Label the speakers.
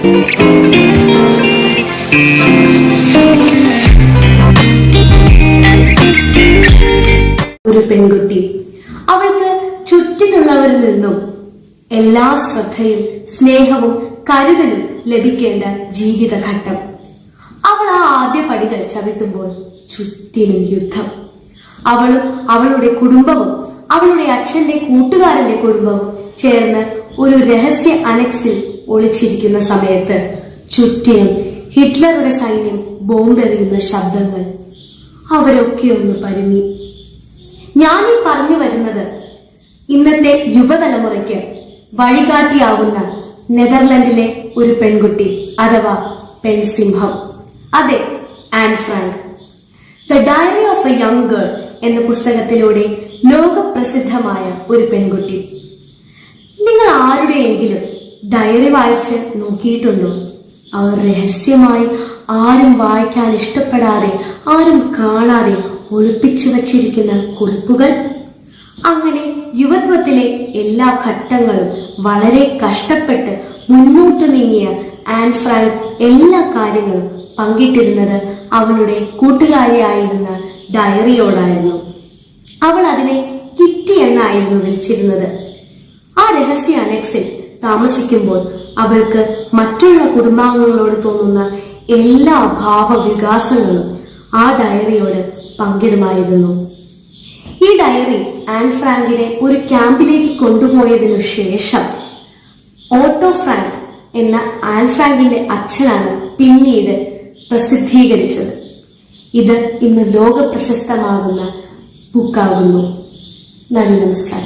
Speaker 1: ഒരു പെൺകുട്ടി. അവൾക്ക് ചുറ്റിനുള്ളവരിൽ നിന്നും എല്ലാ ശ്രദ്ധയും സ്നേഹവും കരുതലും ലഭിക്കേണ്ട ജീവിതഘട്ടം. അവൾ ആ ആദ്യ പടികൾ ചവിട്ടുമ്പോൾ ചുറ്റിലും യുദ്ധം. അവളും അവളുടെ കുടുംബവും അവളുടെ അച്ഛന്റെ കൂട്ടുകാരന്റെ കുടുംബവും ചേർന്ന് ഒരു രഹസ്യ അനക്സിൽ ഒളിച്ചിരിക്കുന്ന സമയത്ത് ചുറ്റിനും ഹിറ്റ്ലറുടെ സൈന്യം ബോംബെറിയുന്ന ശബ്ദങ്ങൾ അവരൊക്കെ ഒന്ന് പരുങ്ങി ഞാനീ പറഞ്ഞു വരുന്നത് ഇന്നത്തെ യുവതലമുറയ്ക്ക് വഴികാട്ടിയാവുന്ന നെതർലൻഡിലെ ഒരു പെൺകുട്ടി അഥവാ പെൺസിംഹം. അതെ Anne Frank. The diary of a young girl എന്ന പുസ്തകത്തിലൂടെ ലോകപ്രസിദ്ധമായ ഒരു പെൺകുട്ടി. നിങ്ങൾ ആരുടെയെങ്കിലും ഡയറി വായിച്ച് നോക്കിയിട്ടുണ്ടോ? അവർ രഹസ്യമായി ആരും വായിക്കാൻ ഇഷ്ടപ്പെടാതെ ആരും കാണാതെ ഒളിപ്പിച്ചു വച്ചിരിക്കുന്ന കുറിപ്പുകൾ? അങ്ങനെ യുവത്വത്തിലെ എല്ലാ ഘട്ടങ്ങളും വളരെ കഷ്ടപ്പെട്ട് മുന്നോട്ട് നീങ്ങിയ ആൻ ഫ്രാങ്ക് എല്ലാ കാര്യങ്ങളും പങ്കിട്ടിരുന്നത് അവളുടെ കൂട്ടുകാരിയായിരുന്ന ഡയറിയോടായിരുന്നു. അവൾ അതിനെ കിറ്റി എന്നായിരുന്നു വിളിച്ചിരുന്നത്. ആ രഹസ്യ അനക്സിൽ താമസിക്കുമ്പോൾ അവൾക്ക് മറ്റുള്ള കുടുംബാംഗങ്ങളോട് തോന്നുന്ന എല്ലാ ഭാവവികാസങ്ങളും ആ ഡയറിയോട് പങ്കിടുമായിരുന്നു. ഈ ഡയറി ആൻ ഫ്രാങ്കിനെ ഒരു ക്യാമ്പിലേക്ക് കൊണ്ടുപോയതിനു ശേഷം ഓട്ടോ ഫ്രാങ്ക് എന്ന ആൻ ഫ്രാങ്കിന്റെ അച്ഛനാണ് പിന്നീട് പ്രസിദ്ധീകരിച്ചത്. ഇത് ഇന്ന് ലോക പ്രശസ്തമാകുന്ന ബുക്കാകുന്നു. നന്ദി നമസ്കാരം.